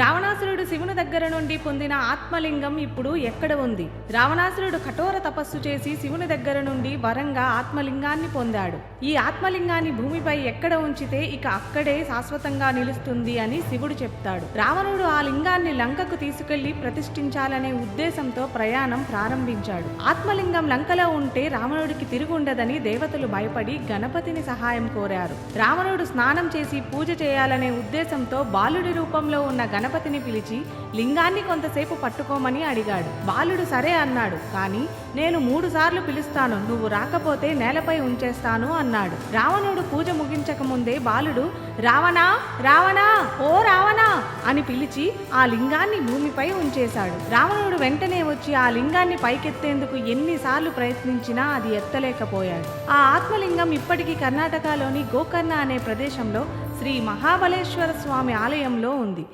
రావణాసురుడు శివుని దగ్గర నుండి పొందిన ఆత్మలింగం ఇప్పుడు ఎక్కడ ఉంది? రావణాసురుడు కఠోర తపస్సు చేసి శివుని దగ్గర నుండి వరంగా ఆత్మలింగాన్ని పొందాడు. ఈ ఆత్మలింగాన్ని భూమిపై ఎక్కడ ఉంచితే ఇక అక్కడే శాశ్వతంగా నిలుస్తుంది అని శివుడు చెప్తాడు. రావణుడు ఆ లింగాన్ని లంకకు తీసుకెళ్ళి ప్రతిష్ఠించాలనే ఉద్దేశంతో ప్రయాణం ప్రారంభించాడు. ఆత్మలింగం లంకలో ఉంటే రావణుడికి తిరుగుండదని దేవతలు భయపడి గణపతిని సహాయం కోరారు. రావణుడు స్నానం చేసి పూజ చేయాలనే ఉద్దేశంతో బాలుడి రూపంలో ఉన్న గణపతిని పిలిచి లింగాన్ని కొంతసేపు పట్టుకోమని అడిగాడు. బాలుడు సరే అన్నాడు. కానీ నేను మూడు సార్లు పిలుస్తాను. నువ్వు రాకపోతే నేలపై ఉంచేస్తాను అన్నాడు. రావణుడు పూజ ముగించక ముందే బాలుడు రావణా రావణా ఓ రావణా అని పిలిచి ఆ లింగాన్ని భూమిపై ఉంచేశాడు. రావణుడు వెంటనే వచ్చి ఆ లింగాన్ని పైకెత్తేందుకు ఎన్నిసార్లు ప్రయత్నించినా అది ఎత్తలేకపోయాడు. ఆ ఆత్మలింగం ఇప్పటికీ కర్ణాటకలోని గోకర్ణ అనే ప్రదేశంలో శ్రీ మహాబలేశ్వర స్వామి ఆలయంలో ఉంది.